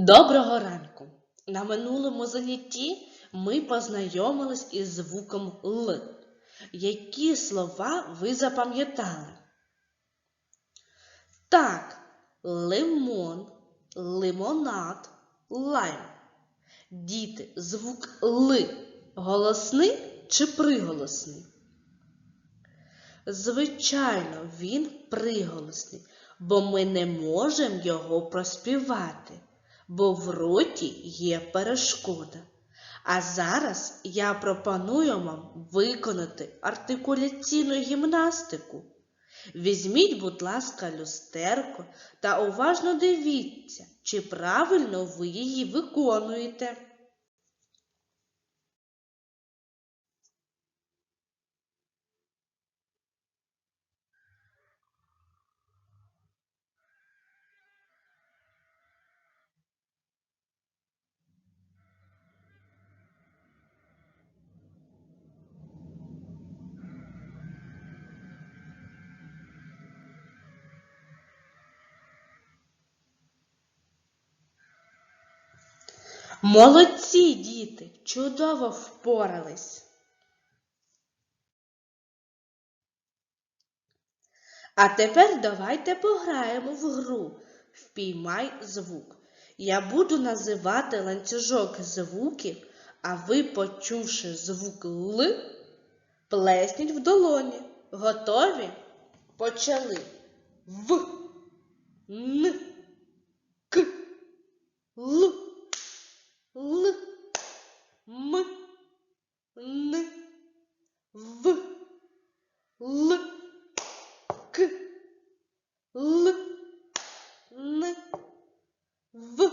Доброго ранку! На минулому занятті ми познайомились із звуком Л. Які слова ви запам'ятали? Так, лимон, лимонад, лайм. Діти, звук Л голосний чи приголосний? Звичайно, він приголосний, бо ми не можемо його проспівати, бо в роті є перешкода. А зараз я пропоную вам виконати артикуляційну гімнастику. Візьміть, будь ласка, люстерко та уважно дивіться, чи правильно ви її виконуєте. Молодці, діти, чудово впорались. А тепер давайте пограємо в гру Впіймай звук. Я буду називати ланцюжок звуків, а ви, почувши звук Л, плесніть в долоні. Готові? Почали. В, Н, К, Л. Л, М, Н, В, Л, К, Л, Н, В,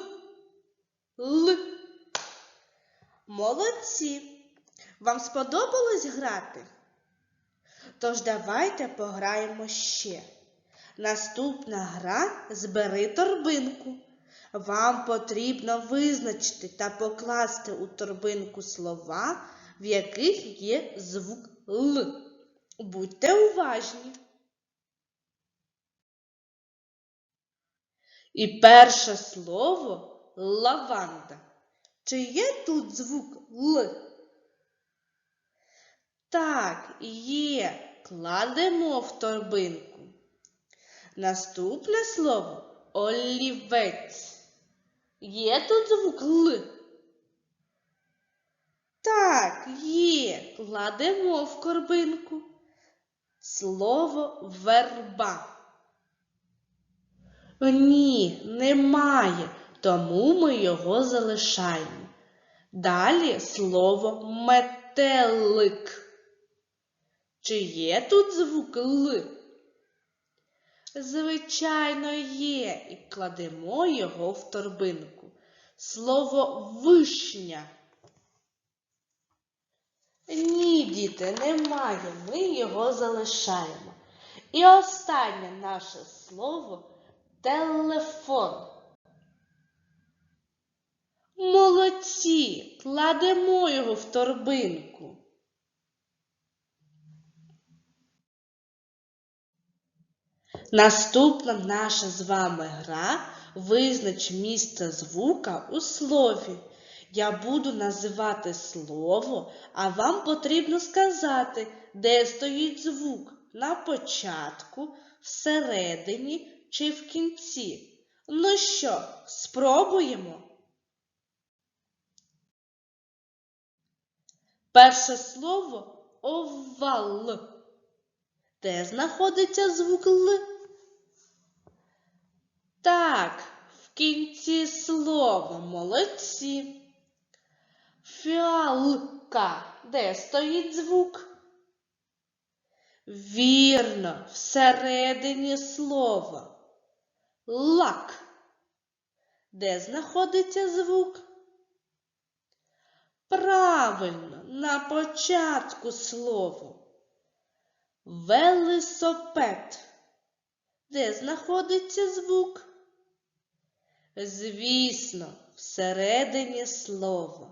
Л. Молодці! Вам сподобалось грати? Тож давайте пограємо ще. Наступна гра збери торбинку. Вам потрібно визначити та покласти у торбинку слова, в яких є звук Л. Будьте уважні. І перше слово лаванда. Чи є тут звук Л? Так, є. Кладемо в торбинку. Наступне слово олівець. Є тут звук Л? Так, є. Кладемо в корбинку. Слово верба. Ні, немає, тому ми його залишаємо. Далі слово метелик. Чи є тут звук Л? Звичайно, є, і кладемо його в торбинку. Слово вишня. Ні, діти, немає, ми його залишаємо. І останнє наше слово телефон. Молодці, кладемо його в торбинку. Наступна наша з вами гра визнач місце звука у слові. Я буду називати слово, а вам потрібно сказати, де стоїть звук на початку, всередині чи в кінці. Ну що, спробуємо? Перше слово овал. Де знаходиться звук Л? Так, в кінці слова молодці. Фіалка. Де стоїть звук? Вірно, всередині слова. Лак. Де знаходиться звук? Правильно, на початку слова. Велосипед. Де знаходиться звук? Звісно, всередині слова.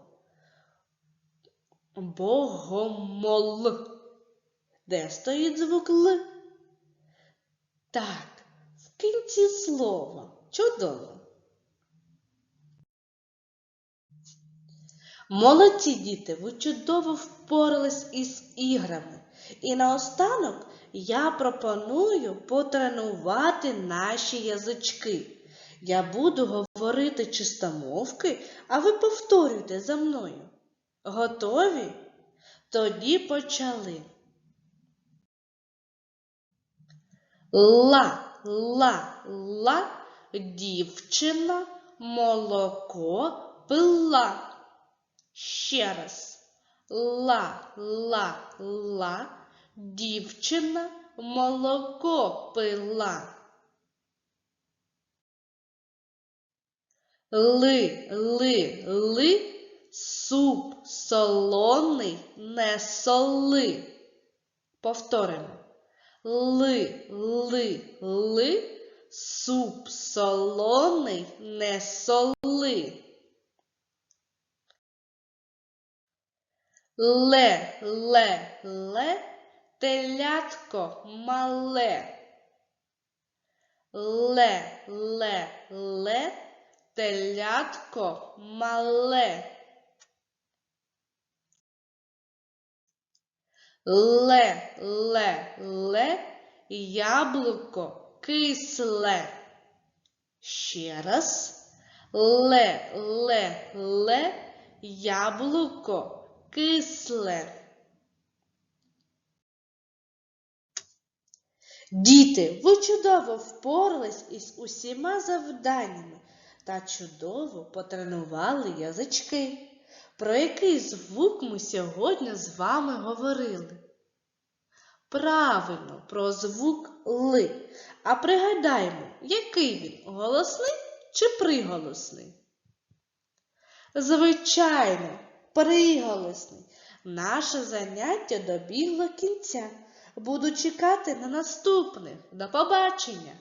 Богомол. Де стоїть звук Л? Так, в кінці слова. Чудово. Молодці діти, ви чудово впорались із іграми. І наостанок я пропоную потренувати наші язички. Я буду говорити чистомовки, а ви повторюйте за мною. Готові? Тоді почали. Ла, ла, ла, дівчина молоко пила. Ще раз. Ла, ла, ла, дівчина молоко пила. Ли, ли, ли, суп солоний не соли. Повторимо. Ли, ли, ли, суп солоний не соли. Ле, ле, ле, телятко мале. Ле, ле, ле, телятко мале. Ле, ле, ле, яблуко кисле. Ще раз. Ле, ле, ле, яблуко кисле. Діти, ви чудово впорались із усіма завданнями та чудово потренували язички. Про який звук ми сьогодні з вами говорили? Правильно, про звук ли. А пригадаємо, який він голосний чи приголосний? Звичайно, приголосний. Наше заняття добігло кінця. Буду чекати на наступних. До побачення!